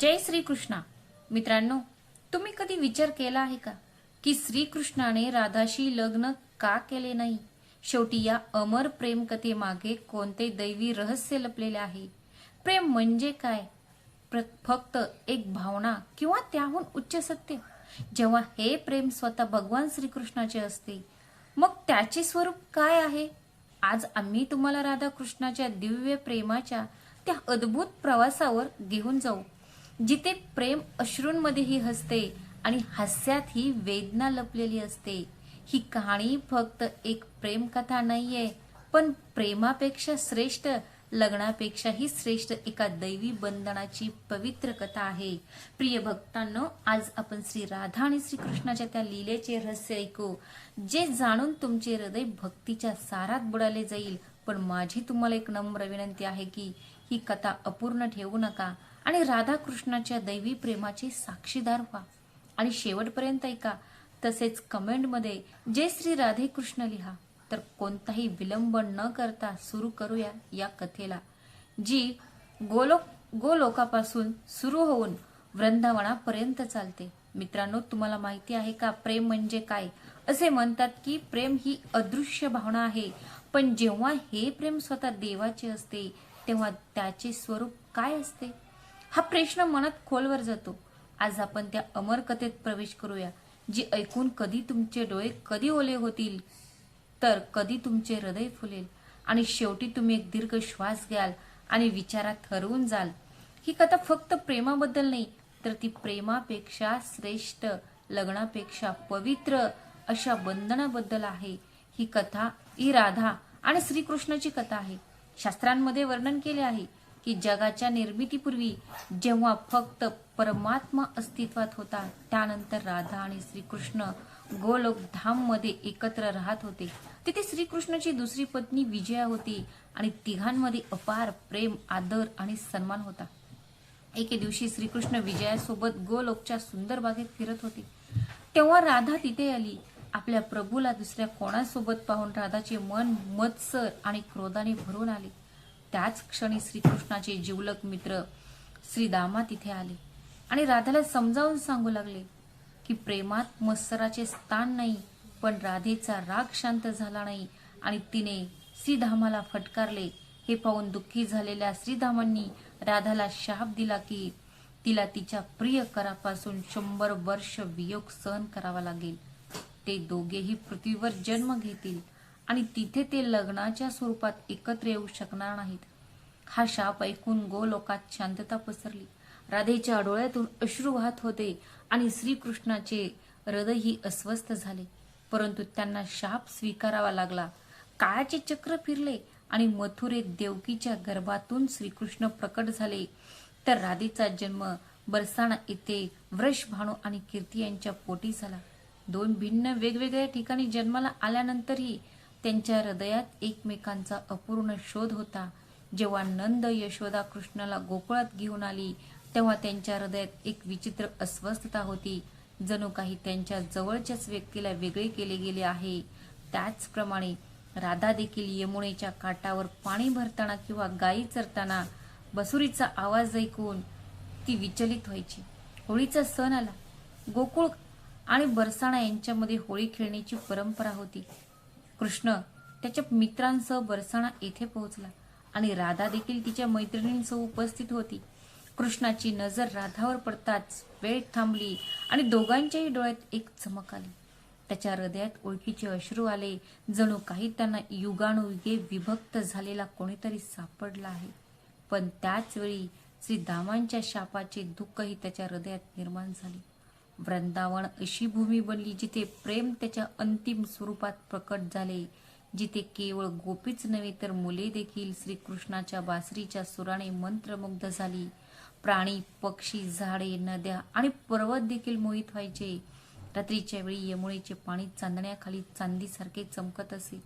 जय श्रीकृष्णा. मित्रांनो तुम्ही कधी विचार केला आहे का की श्रीकृष्णाने राधाशी लग्न का केले नाही? शेवटी या अमर प्रेम कथेमागे कोणते दैवी रहस्य लपलेले आहे? प्रेम म्हणजे काय? प्र- फक्त एक भावना किंवा त्याहून उच्च सत्य? जेव्हा हे प्रेम स्वतः भगवान श्रीकृष्णाचे असते मग त्याचे स्वरूप काय आहे? आज आम्ही तुम्हाला राधाकृष्णाच्या दिव्य प्रेमाच्या त्या अद्भुत प्रवासावर घेऊन जाऊ. जिथे प्रेम अश्रूंमध्येही हसते आणि हास्यात ही वेदना लपलेली असते. ही कहाणी फक्त एक प्रेम कथा नाहीये पण प्रेमापेक्षा श्रेष्ठ लग्नापेक्षाही श्रेष्ठ एका दैवी बंधनाची पवित्र कथा आहे. प्रिय भक्तांनो आज आपण श्री राधा आणि श्रीकृष्णाच्या त्या लीलेचे रहस्य ऐकू. जे जाणून तुमचे हृदय भक्तीच्या सारात बुडाले जाईल पण माझी तुम्हाला एक नम्र विनंती आहे की ही कथा अपूर्ण ठेवू नका. आणि राधाकृष्णाच्या दैवी प्रेमाचे साक्षीदार व्हा. आणि शेवटपर्यंत ऐका तसेच कमेंटमध्ये जय श्री राधेकृष्ण लिहा. तर कोणताही विलंब न करता सुरू करूया या कथेला जी गोलोक गोलोकापासून सुरू होऊन वृंदावनापर्यंत चालते. मित्रांनो तुम्हाला माहिती आहे का प्रेम म्हणजे काय? असे म्हणतात की प्रेम ही अदृश्य भावना आहे. पण जेव्हा हे प्रेम स्वतः देवाचे असते तेव्हा त्याचे स्वरूप काय असते? हा प्रश्न मनात खोलवर जातो. आज आपण त्या अमर कथेत प्रवेश करूया जी ऐकून कधी तुमचे डोळे कधी ओले होतील? तर कधी तुमचे हृदय फुलेल? आणि शेवटी तुम्ही एक दीर्घ श्वास घ्याल आणि विचारात हरवून जाल. ही कथा फक्त प्रेमाबद्दल नाही तर ती प्रेमापेक्षा श्रेष्ठ लग्नापेक्षा पवित्र अशा बंधनाबद्दल आहे. ही कथा ही राधा आणि श्रीकृष्णाची कथा आहे. शास्त्रांमध्ये वर्णन केले आहे. की जगाच्या निर्मितीपूर्वी जेव्हा फक्त परमात्मा अस्तित्वात होता त्यानंतर राधा आणि श्रीकृष्ण गोलोक धाममध्ये एकत्र राहत होते. तिथे श्रीकृष्णाची दुसरी पत्नी विजया होती आणि तिघांमध्ये अपार प्रेम आदर आणि सन्मान होता. एके दिवशी श्रीकृष्ण विजयासोबत गोलोकच्या सुंदर बागेत फिरत होते. तेव्हा राधा तिथे आली. आपल्या प्रभूला दुसऱ्या कोणासोबत पाहून राधाचे मन मत्सर आणि क्रोधाने भरून आले. त्याच क्षणी श्रीकृष्णाचे जिवलक मित्र श्रीदामा तिथे आले आणि राधाला समजावून सांगू लागले की प्रेमात मत्सराचे स्थान नाही पण राधेचा राग शांत झाला नाही आणि तिने श्रीधामाला फटकारले. हे पाहून दुःखी झालेल्या श्रीधामांनी राधाला शाप दिला की तिला तिच्या प्रिय करापासून शंभर वर्ष वियोग सहन करावा लागेल. ते दोघेही पृथ्वीवर जन्म घेतील. आणि तिथे ते लग्नाच्या स्वरूपात एकत्र येऊ शकणार नाहीत. हा शाप ऐकून गोलोकात शांतता पसरली. राधेच्या डोळ्यातून अश्रू वाहत होते आणि श्रीकृष्णाचे हृदयही अस्वस्थ झाले. परंतु त्यांना शाप स्वीकारावा लागला. काळाचे चक्र फिरले आणि मथुरेत देवकीच्या गर्भातून श्रीकृष्ण प्रकट झाले. तर राधेचा जन्म बरसाणा येथे वृषभानू आणि कीर्ती यांच्या पोटी झाला. दोन भिन्न वेगवेगळ्या ठिकाणी जन्माला आल्यानंतरही त्यांच्या हृदयात एकमेकांचा अपूर्ण शोध होता. जेव्हा नंद यशोदा कृष्णाला गोकुळात घेऊन आली तेव्हा त्यांच्या हृदयात एक विचित्र अस्वस्थता होती. जणू काही त्यांच्या जवळच्याच व्यक्तीला वेगळे केले गेले आहे. त्याचप्रमाणे राधा देखील यमुनेच्या काठावर पाणी भरताना किंवा गायी चरताना बसुरीचा आवाज ऐकून ती विचलित व्हायची. होळीचा सण आला. गोकुळ आणि बरसाणा यांच्यामध्ये होळी खेळण्याची परंपरा होती. कृष्ण त्याच्या मित्रांसह बरसाणा येथे पोहोचला आणि राधा देखील तिच्या मैत्रिणींसह उपस्थित होती. कृष्णाची नजर राधावर पडताच वेळ थांबली आणि दोघांच्याही डोळ्यात एक चमक आली. त्याच्या हृदयात ओळखीचे अश्रू आले. जणू काही त्यांना युगानुयुगे विभक्त झालेला कोणीतरी सापडला आहे. पण त्याच वेळी श्री दामांच्या शापाचे दुःखही त्याच्या हृदयात निर्माण झाले. वृंदावन अशी भूमी बनली जिथे प्रेम त्याच्या अंतिम स्वरूपात प्रकट झाले. जिथे केवळ गोपीच नव्हे तर मुले देखील श्रीकृष्णाच्या बासरीच्या सुराने मंत्रमुग्ध झाली. प्राणी पक्षी झाडे नद्या आणि पर्वत देखील मोहित व्हायचे. रात्रीच्या वेळी यमुनेचे पाणी चांदण्याखाली चांदीसारखे चमकत असे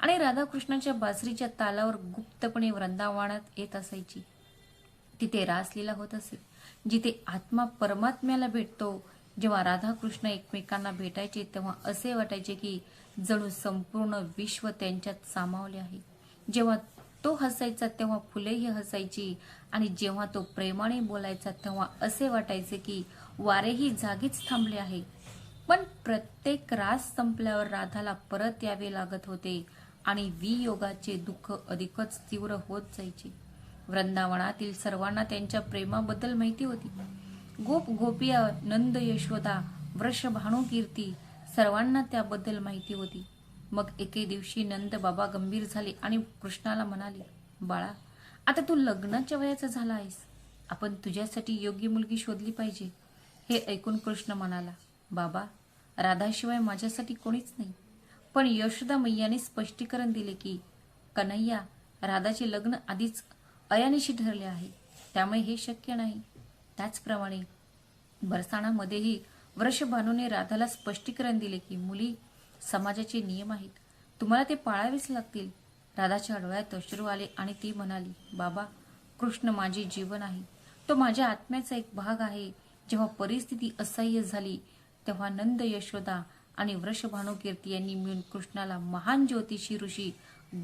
आणि राधाकृष्णाच्या बासरीच्या तालावर गुप्तपणे वृंदावनात येत असायची. तिथे रासलीला होत असे. जिथे आत्मा परमात्म्याला भेटतो जेव्हा राधाकृष्ण एकमेकांना भेटायचे तेव्हा असे वाटायचे की जणू संपूर्ण विश्व त्यांच्यात सामावले आहे. जेव्हा तो हसायचा तेव्हा फुलेही हसायची आणि जेव्हा तो प्रेमाने बोलायचा तेव्हा असे वाटायचे की वारेही जागीच थांबले आहे. पण प्रत्येक रास संपल्यावर राधाला परत यावे लागत होते आणि वियोगाचे दुःख अधिकच तीव्र होत जायचे. वृंदावनातील सर्वांना त्यांच्या प्रेमाबद्दल माहिती होती. गोप गोपिया नंद यशोदा वृष भानुकीर्ती सर्वांना त्याबद्दल माहिती होती. मग एके दिवशी नंद बाबा गंभीर झाले आणि कृष्णाला म्हणाले बाळा आता तू लग्नाच्या वयाचा झाला आहेस. आपण तुझ्यासाठी योग्य मुलगी शोधली पाहिजे. हे ऐकून कृष्ण म्हणाला बाबा राधाशिवाय माझ्यासाठी कोणीच नाही. पण यशोदा मैयाने स्पष्टीकरण दिले की कन्हैया राधाचे लग्न आधीच अयानिशी ठरले आहे. त्यामुळे हे शक्य नाही. त्याचप्रमाणे बरसाणामध्येही वृषभानूने राधाला स्पष्टीकरण दिले की मुली समाजाचे नियम आहेत. तुम्हाला ते पाळावेच लागतील. राधाच्या डोळ्यात अश्रू आले आणि ती म्हणाली बाबा कृष्ण माझे जीवन आहे. तो माझ्या आत्म्याचा एक भाग आहे. जेव्हा परिस्थिती असह्य झाली तेव्हा नंद यशोदा आणि वृषभानुकीर्ती यांनी मिळून कृष्णाला महान ज्योतिषी ऋषी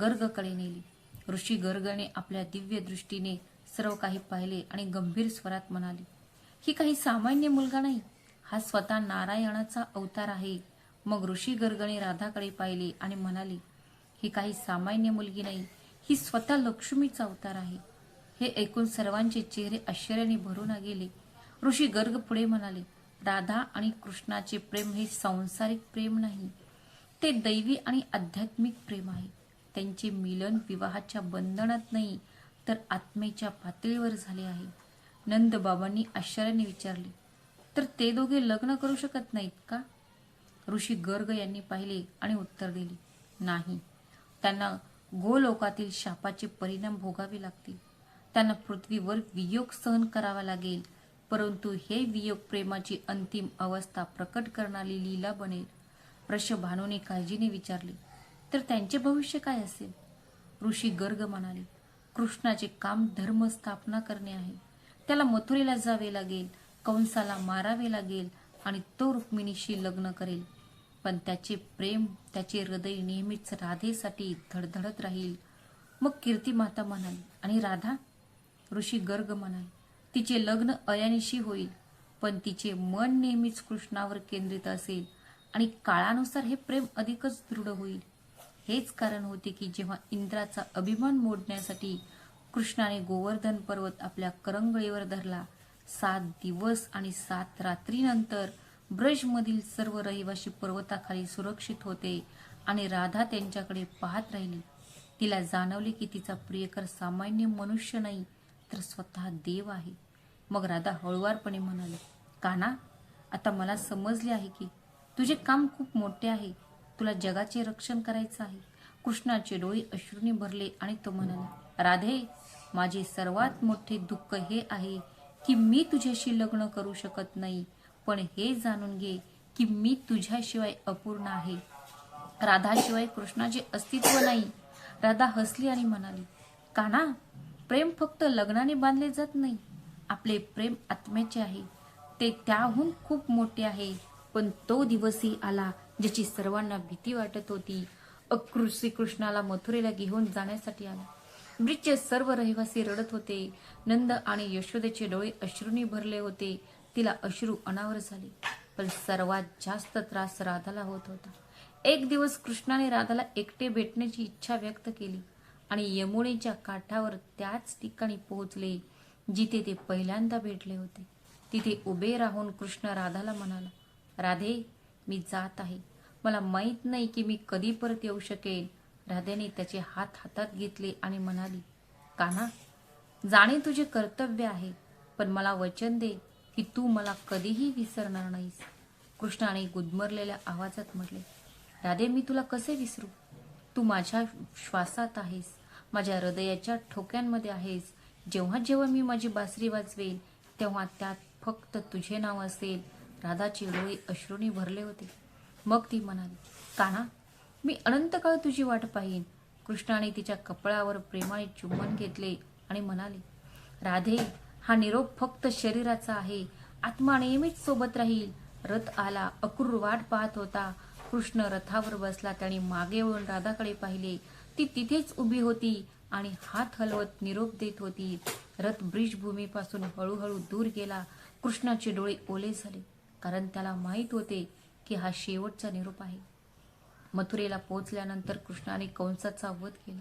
गर्गकडे नेली. ऋषी गर्गने आपल्या दिव्य दृष्टीने सर्व काही पाहिले आणि गंभीर स्वरात म्हणाले ही काही सामान्य मुलगा नाही. हा स्वतः नारायणाचा अवतार आहे. मग ऋषी गर्गने राधाकडे पाहिले आणि म्हणाले ही काही सामान्य मुलगी नाही. ही स्वतः लक्ष्मीचा अवतार आहे. हे ऐकून सर्वांचे चेहरे आश्चर्याने भरून गेले. ऋषी गर्ग पुढे म्हणाले राधा आणि कृष्णाचे प्रेम हे सांसारिक प्रेम नाही. ते दैवी आणि आध्यात्मिक प्रेम आहे. त्यांचे मिलन विवाहाच्या बंधनात नाही. तर आत्मेच्या पातळीवर झाले आहे. नंद बाबांनी आश्चर्याने विचारले तर ते दोघे लग्न करू शकत नाहीत का? ऋषी गर्ग यांनी पाहिले आणि उत्तर दिले नाही. त्यांना गोलोकातील शापाचे परिणाम भोगावे लागतील. त्यांना पृथ्वीवर वियोग सहन करावा लागेल. परंतु हे वियोग प्रेमाची अंतिम अवस्था प्रकट करणारी लीला बनेल. वृषभानूने काळजीने विचारले तर त्यांचे भविष्य काय असेल? ऋषी गर्ग म्हणाले कृष्णाचे काम धर्म स्थापना करणे आहे. त्याला मथुरेला जावे लागेल कंसाला मारावे लागेल आणि तो रुक्मिणीशी लग्न करेल. पण त्याचे प्रेम त्याचे हृदय नेहमीच राधेसाठी धडधडत राहील. मग कीर्ती माता म्हणाली आणि राधा? ऋषी गर्ग म्हणाल तिचे लग्न अयानिशी होईल पण तिचे मन नेहमीच कृष्णावर केंद्रित असेल आणि काळानुसार हे प्रेम अधिकच दृढ होईल. हेच कारण होते की जेव्हा इंद्राचा अभिमान मोडण्यासाठी कृष्णाने गोवर्धन पर्वत आपल्या करंगळीवर धरला सात दिवस आणि सात रात्रीनंतर ब्रजमधील सर्व रहिवासी पर्वताखाली सुरक्षित होते आणि राधा त्यांच्याकडे पाहत राहिली. तिला जाणवले की तिचा प्रियकर सामान्य मनुष्य नाही तर स्वतः देव आहे. मग राधा हळुवारपणे म्हणाली काना आता मला समजले आहे की तुझे काम खूप मोठे आहे. तुला जगाचे रक्षण करायचं आहे. कृष्णाचे डोळे अश्रूने भरले आणि तो म्हणाला राधे माझे सर्वात मोठे दुःख हे आहे की मी तुझ्याशी लग्न करू शकत नाही पण हे जाणून घे की मी तुझ्याशिवाय अपूर्ण आहे. राधाशिवाय कृष्णाचे अस्तित्व नाही. राधा हसली आणि म्हणाली काना प्रेम फक्त लग्नाने बांधले जात नाही. आपले प्रेम आत्म्याचे आहे. ते त्याहून खूप मोठे आहे. पण तो दिवसही आला ज्याची सर्वांना भीती वाटत होती अक्रू श्रीकृष्णाला मथुरेला घेऊन जाण्यासाठी आला. ब्रिजचे सर्व रहिवासी रडत होते. नंद आणि यशोदेचे डोळे अश्रूंनी भरले होते. तिला अश्रू अनावर झाले. पण सर्वात जास्त त्रास राधाला होत होता. एक दिवस कृष्णाने राधाला एकटे भेटण्याची इच्छा व्यक्त केली आणि यमुनेच्या काठावर त्याच ठिकाणी पोहोचले जिथे ते पहिल्यांदा भेटले होते. तिथे उभे राहून कृष्ण राधाला म्हणाला राधे मी जात आहे. मला माहीत नाही की मी कधी परत येऊ शकेन. राधेने त्याचे हात हातात घेतले आणि म्हणाली काना जाणे तुझे कर्तव्य आहे पण मला वचन दे की तू मला कधीही विसरणार नाहीस. कृष्णाने गुदमरलेल्या आवाजात म्हटले राधे मी तुला कसे विसरू? तू माझ्या श्वासात आहेस माझ्या हृदयाच्या ठोक्यांमध्ये आहेस. जेव्हा जेव्हा मी माझी बासरी वाजवेल तेव्हा त्यात फक्त तुझे नाव असेल. राधाची डोळे अश्रूंनी भरले होते. मग ती म्हणाली काना मी अनंत काळ तुझी वाट पाहीन. कृष्णाने तिच्या कपळावर प्रेमाने चुंबन घेतले आणि म्हणाले राधे हा निरोप फक्त शरीराचा आहे. आत्मा नेहमीच सोबत राहील. रथ आला अक्रूर वाट पाहत होता. कृष्ण रथावर बसला त्याने मागे वळून राधाकडे पाहिले. ती तिथेच उभी होती आणि हात हलवत निरोप देत होती. रथ ब्रिज भूमीपासून हळूहळू दूर गेला. कृष्णाचे डोळे ओले झाले. कारण त्याला माहीत होते की हा शेवटचा निरोप आहे. मथुरेला पोहोचल्यानंतर कृष्णाने कंसाचा वध केला.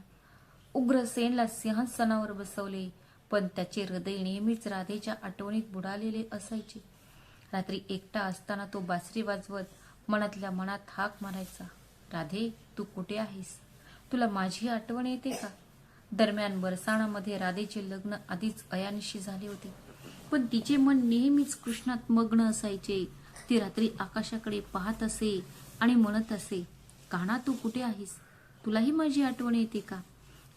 उग्रसेनला सिंहासनावर बसवले पण त्याचे हृदय नेहमीच राधेच्या आठवणीत बुडालेले असायचे. रात्री एकटा असताना तो बासरी वाजवत मनातल्या मनात हाक मारायचा राधे तू कुठे आहेस? तुला माझी आठवण येते का? दरम्यान बरसाणामध्ये राधेचे लग्न आधीच अयानिशी झाले होते. पण तिचे मन नेहमीच कृष्णात मग्न असायचे. ती रात्री आकाशाकडे पाहत असे आणि म्हणत असे काना तू कुठे आहेस? तुलाही माझी आठवण येते का?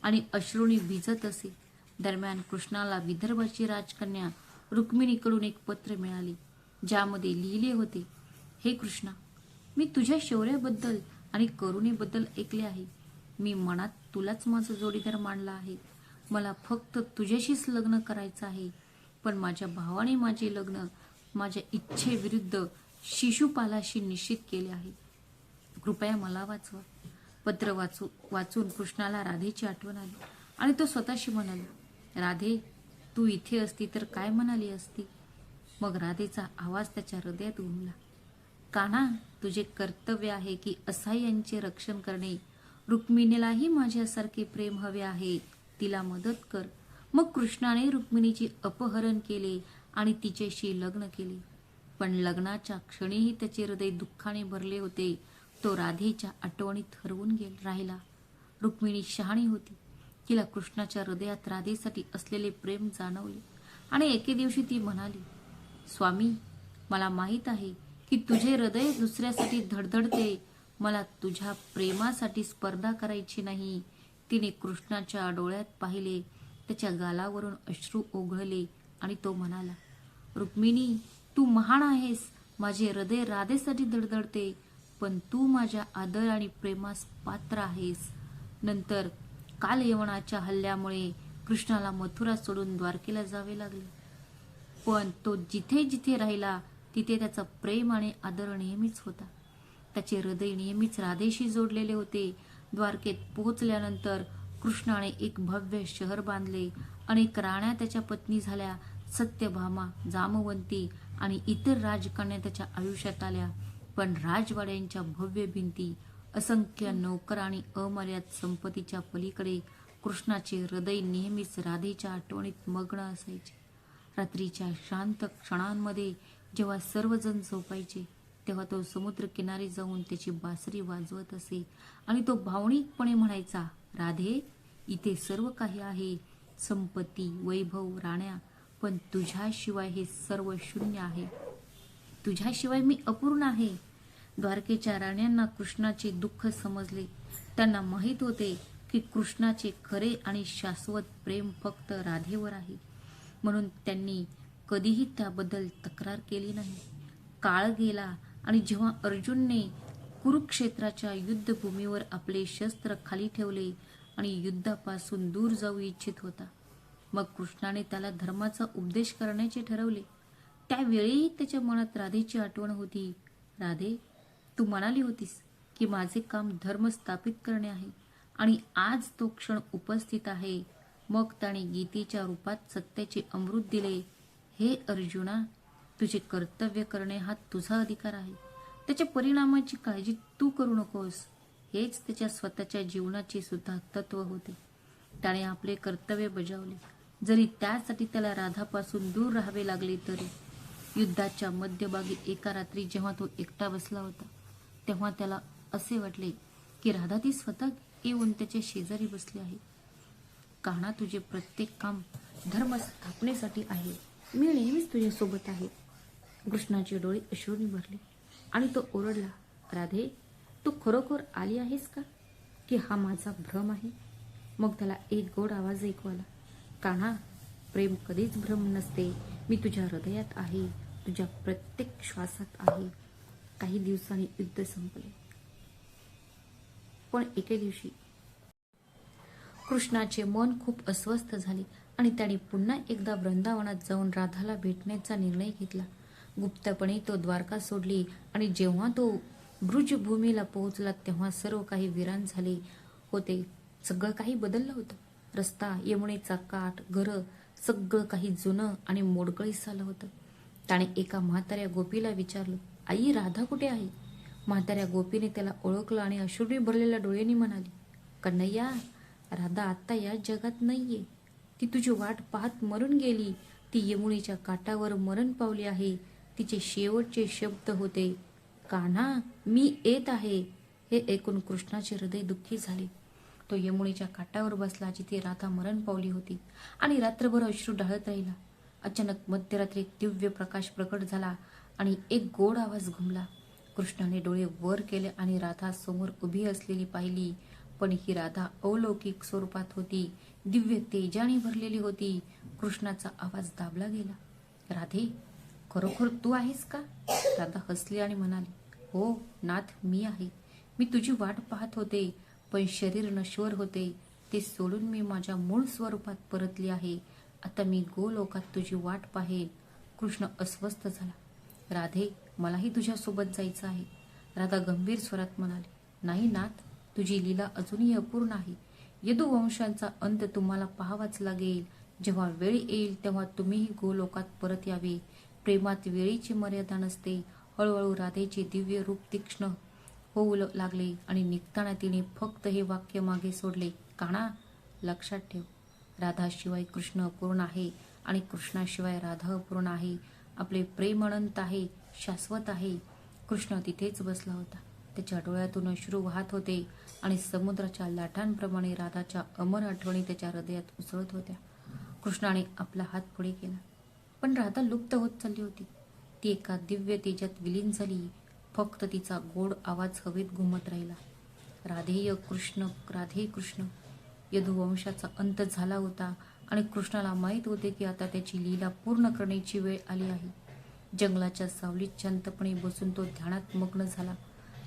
आणि अश्रुणी भिजत असे. दरम्यान कृष्णाला विदर्भाची राजकन्या रुक्मिणीकडून एक पत्र मिळाले ज्यामध्ये लिहिले होते हे कृष्णा मी तुझ्या शौर्याबद्दल आणि करुणेबद्दल ऐकले आहे. मी मनात तुलाच माझा जोडीदार मानला आहे. मला फक्त तुझ्याशीच लग्न करायचं आहे. पण माझ्या भावाने माझे लग्न माझ्या इच्छेविरुद्ध शिशुपालाशी निश्चित केले आहे. कृपया मला वाचवा. पत्र वाचू वाचून कृष्णाला राधेची आठवण आली आणि तो स्वतःशी म्हणाला राधे तू इथे असती तर काय म्हणाली असती? मग राधेचा आवाज त्याच्या हृदयात घुमला काना तुझे कर्तव्य आहे की असहाय्यांचे रक्षण करणे. रुक्मिणीलाही माझ्यासारखे प्रेम हवे आहे. तिला मदत कर. मग कृष्णाने रुक्मिणीचे अपहरण केले आणि तिच्याशी लग्न केले. पण लग्नाच्या क्षणीही त्याचे हृदय दुःखाने भरले होते. तो राधेच्या आठवणीत हरवून गेल राहिला. रुक्मिणी शहाणी होती. तिला कृष्णाच्या हृदयात राधेसाठी असलेले प्रेम जाणवले आणि एके दिवशी ती म्हणाली स्वामी मला माहीत आहे की तुझे हृदय दुसऱ्यासाठी धडधडते. मला तुझ्या प्रेमासाठी स्पर्धा करायची नाही. तिने कृष्णाच्या डोळ्यात पाहिले त्याच्या गालावरून अश्रू ओघळले आणि तो म्हणाला रुक्मिणी तू महान आहेस. माझे हृदय राधेसाठी दडदडते पण तू माझ्या आदर आणि प्रेमास पात्र आहेस. नंतर काल यवनाच्या हल्ल्यामुळे कृष्णाला मथुरा सोडून द्वारकेला जावे लागले. पण तो जिथे जिथे राहिला तिथे त्याचा प्रेम आणि आदर नेहमीच होता. त्याचे हृदय नेहमीच राधेशी जोडलेले होते. द्वारकेत पोहोचल्यानंतर कृष्णाने एक भव्य शहर बांधले अनेक राण्या त्याच्या पत्नी झाल्या सत्यभामा जामवंती आणि इतर राजकन्या त्याच्या आयुष्यात आल्या. पण राजवाड्यांच्या भव्य भिंती असंख्य नोकर आणि अमर्याद संपत्तीच्या पलीकडे कृष्णाचे हृदय नेहमीच राधेच्या आठवणीत मग्न असायचे. रात्रीच्या शांत क्षणांमध्ये जेव्हा सर्वजण झोपायचे तेव्हा तो समुद्र किनारी जाऊन त्याची बासरी वाजवत असे आणि तो भावनिकपणे म्हणायचा राधे इथे सर्व काही आहे. संपत्ती वैभव राण्या पण तुझ्याशिवाय हे सर्व शून्य आहे. तुझ्याशिवाय मी अपूर्ण आहे. द्वारकेच्या राण्यांना कृष्णाचे दुःख समजले. त्यांना माहीत होते की कृष्णाचे खरे आणि शाश्वत प्रेम फक्त राधेवर आहे. म्हणून त्यांनी कधीही त्याबद्दल तक्रार केली नाही. काळ गेला आणि जेव्हा अर्जुनने कुरुक्षेत्राच्या युद्धभूमीवर आपले शस्त्र खाली ठेवले आणि युद्धापासून दूर जाऊ इच्छित होता. मग कृष्णाने त्याला धर्माचा उपदेश करण्याचे ठरवले. त्यावेळीही त्याच्या मनात राधेची आठवण होती. राधे तू म्हणाली होतीस की माझे काम धर्म स्थापित करणे आहे आणि आज तो क्षण उपस्थित आहे. मग त्याने गीतेच्या रूपात सत्याचे अमृत दिले. हे अर्जुना तुझे कर्तव्य करणे हा तुझा अधिकार आहे. त्याच्या परिणामाची काळजी तू करू नकोस. हेच त्याच्या स्वतःच्या जीवनाचे सुद्धा तत्व होते. त्याने आपले कर्तव्य बजावले. जरी त्यासाठी त्याला राधापासून दूर राहावे लागले तरी युद्धाच्या मध्यभागी एका रात्री जेव्हा तो एकटा बसला होता तेव्हा त्याला असे वाटले की राधा ती स्वतः येऊन त्याच्या शेजारी बसली आहे. काना तुझे प्रत्येक काम धर्म स्थापनेसाठी आहे. मी नेहमीच तुझ्यासोबत आहे. कृष्णाचे डोळे अश्रूने भरले. आणि तो ओरडला राधे तू खरोखर आली आहेस का? की हा माझा भ्रम आहे? मग त्याला एक गोड आवाज ऐकू आला कान्हा प्रेम कधीच भ्रम नसते. मी तुझ्या हृदयात आहे तुझ्या प्रत्येक श्वासात आहे. काही दिवसांनी युद्ध संपले. पण एके दिवशी कृष्णाचे मन खूप अस्वस्थ झाले आणि त्याने पुन्हा एकदा वृंदावनात जाऊन राधाला भेटण्याचा निर्णय घेतला. गुप्तपणे तो द्वारका सोडली आणि जेव्हा तो ब्रुजभूमीला पोहोचला तेव्हा सर्व काही विरान झाले होते. सगळं काही बदललं होतं. रस्ता यमुनेचा काठ घरं सगळं काही जुनं आणि मोडकळीस झालं होतं. त्याने एका म्हाताऱ्या गोपीला विचारलं आई राधा कुठे आहे? म्हाताऱ्या गोपीने त्याला ओळखलं आणि अश्रूने भरलेल्या डोळ्यांनी म्हणाली कन्हैया राधा आत्ता या जगात नाहीये. ती तुझी वाट पाहत मरून गेली. ती यमुनेच्या काठावर मरण पावली आहे. तिचे शेवटचे शब्द होते कान्हा मी येत आहे. हे ऐकून कृष्णाचे हृदय दुःखी झाले. तो यमुनेच्या काठावर बसला जिथे राधा मरण पावली होती आणि रात्रभर अश्रू ढाळत राहिला. अचानक मध्यरात्री एक दिव्य प्रकाश प्रकट झाला आणि एक गोड आवाज घुमला. कृष्णाने डोळे वर केले आणि राधा समोर उभी असलेली पाहिली. पण ही राधा अलौकिक स्वरूपात होती दिव्य तेजाने भरलेली होती. कृष्णाचा आवाज दाबला गेला. राधे खरोखर तू आहेस का? राधा हसली आणि म्हणाली हो नाथ मी आहे. मी तुझी वाट पाहत होते पण शरीर नश्वर होते. ते सोडून मी माझ्या मूळ स्वरूपात परतली आहे. आता मी गोलोकात तुझी वाट पाहेन. कृष्ण अस्वस्थ झाला. राधे मलाही तुझ्यासोबत जायचं आहे. राधा गंभीर स्वरात म्हणाली नाही नाथ तुझी लीला अजूनही अपूर्ण आहे. यदुवंशांचा अंत तुम्हाला पाहावाच लागेल. जेव्हा वेळ येईल तेव्हा तुम्हीही गोलोकात परत यावे. प्रेमात वेळेची मर्यादा नसते. हळूहळू राधेचे दिव्य रूप तीक्ष्ण होऊ लागले आणि निघताना तिने फक्त हे वाक्य मागे सोडले. काना लक्षात ठेव. राधाशिवाय कृष्ण अपूर्ण आहे आणि कृष्णाशिवाय राधा अपूर्ण आहे. आपले प्रेम अनंत आहे शाश्वत आहे. कृष्ण तिथेच बसला होता. त्याच्या डोळ्यातून अश्रू वाहत होते आणि समुद्राच्या लाटांप्रमाणे राधाच्या अमर आठवणी त्याच्या हृदयात उसळत होत्या. कृष्णाने आपला हात पुढे केला. पण राधा लुप्त होत चालली होती. ती एका दिव्य तेजात विलीन झाली. फक्त तिचा गोड आवाज हवेत घुमत राहिला. राधेय कृष्ण राधे कृष्ण. यदुवंशाचा अंत झाला होता आणि कृष्णाला माहीत होते की आता त्याची लीला पूर्ण करण्याची वेळ आली आहे. जंगलाच्या सावलीत शांतपणे बसून तो ध्यानात मग्न झाला.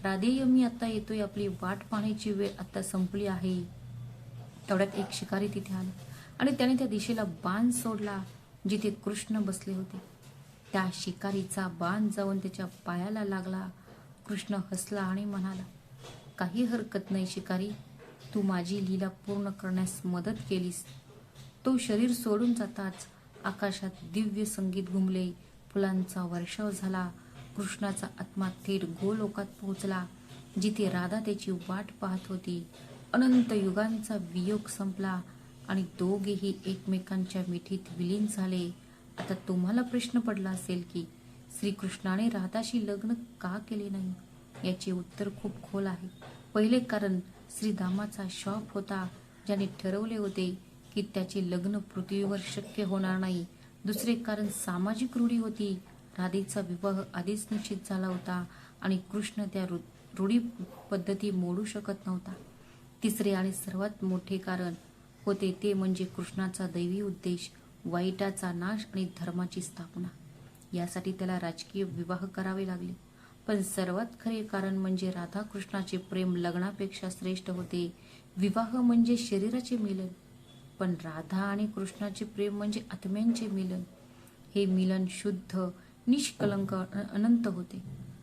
राधेय मी आता येतोय आपली वाट पाहण्याची वेळ आता संपली आहे. तेवढ्यात एक शिकारी तिथे आला आणि त्याने त्या दिशेला बाण सोडला. जिथे कृष्ण बसले होते. त्या शिकारीचा बाण जाऊन त्याच्या पायाला लागला. कृष्ण हसला आणि म्हणाला काही हरकत नाही शिकारी. तू माझी लीला पूर्ण करण्यास मदत केलीस. तो शरीर सोडून जाताच आकाशात दिव्य संगीत घुमले. फुलांचा वर्षाव झाला. कृष्णाचा आत्मा थेट गोलोकात पोहोचला जिथे राधा त्याची वाट पाहत होती. अनंत युगांचा वियोग संपला. आणि दोघेही एकमेकांच्या मिठीत विलीन झाले. आता तुम्हाला प्रश्न पडला असेल की श्रीकृष्णाने राधाशी लग्न का केले नाही? याचे उत्तर खूप खोल आहे. पहिले कारण श्रीधामाचा शॉप होता ज्याने ठरवले होते की त्याचे लग्न पृथ्वीवर शक्य होणार नाही. दुसरे कारण सामाजिक रूढी होती. राधेचा विवाह आधीच निश्चित झाला होता आणि कृष्ण त्या रूढी पद्धती मोडू शकत नव्हता. तिसरे आणि सर्वात मोठे कारण होते ते म्हणजे कृष्णाचा दैवी उद्देश वाईटाचा नाश आणि धर्माची स्थापना. यासाठी त्याला राजकीय विवाह करावे लागले. पण सर्वात खरे कारण म्हणजे राधाकृष्णाचे प्रेम लग्नापेक्षा श्रेष्ठ होते. विवाह म्हणजे शरीराचे मिलन. पण राधा आणि कृष्णाचे प्रेम म्हणजे आत्म्यांचे मिलन. हे मिलन शुद्ध निष्कलंक अनंत होते.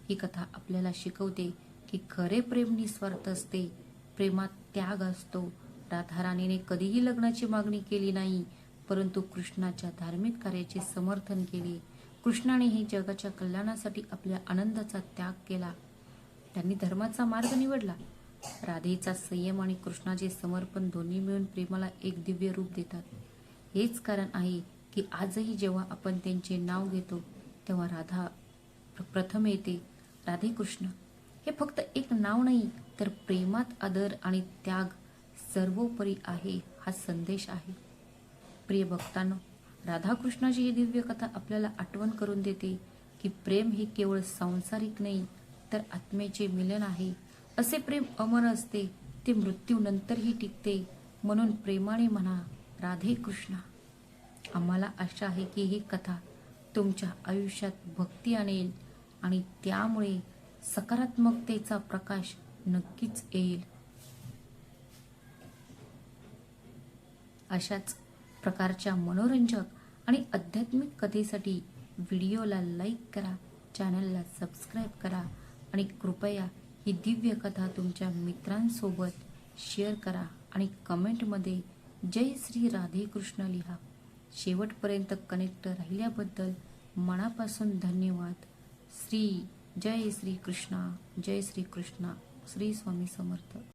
ही कथा आपल्याला शिकवते की खरे प्रेम निस्वार्थ असते. प्रेमात त्याग असतो. राधाराणीने कधीही लग्नाची मागणी केली नाही परंतु कृष्णाच्या धार्मिक कार्याचे समर्थन केले. कृष्णाने हे जगाच्या कल्याणासाठी आपल्या आनंदाचा त्याग केला. त्यांनी धर्माचा मार्ग निवडला. राधेचा संयम आणि कृष्णाचे समर्पण दोन्ही मिळून प्रेमाला एक दिव्य रूप देतात. हेच कारण आहे की आजही जेव्हा आपण त्यांचे नाव घेतो तेव्हा राधा प्रथम येते. राधे कृष्ण हे फक्त एक नाव नाही तर प्रेमात आदर आणि त्याग सर्वोपरी आहे हा संदेश आहे. प्रिय भक्तांनो राधाकृष्णाची ही दिव्य कथा आपल्याला आठवण करून देते की प्रेम हे केवळ सांसारिक नाही तर आत्मेचे मिलन आहे. असे प्रेम अमर असते ते मृत्यूनंतरही टिकते. म्हणून प्रेमाने म्हणा राधे कृष्णा आम्हाला आशा आहे की ही कथा तुमच्या आयुष्यात भक्ती आणेल आणि त्यामुळे सकारात्मकतेचा प्रकाश नक्कीच येईल. अशाच प्रकारच्या मनोरंजक आणि आध्यात्मिक कथेसाठी व्हिडिओला लाईक करा चॅनलला सबस्क्राईब करा आणि कृपया ही दिव्य कथा तुमच्या मित्रांसोबत शेअर करा आणि कमेंटमध्ये जय श्री राधे कृष्ण लिहा. शेवटपर्यंत कनेक्ट राहिल्याबद्दल मनापासून धन्यवाद. श्री जय श्री कृष्णा जय श्री कृष्णा श्री स्वामी समर्थ.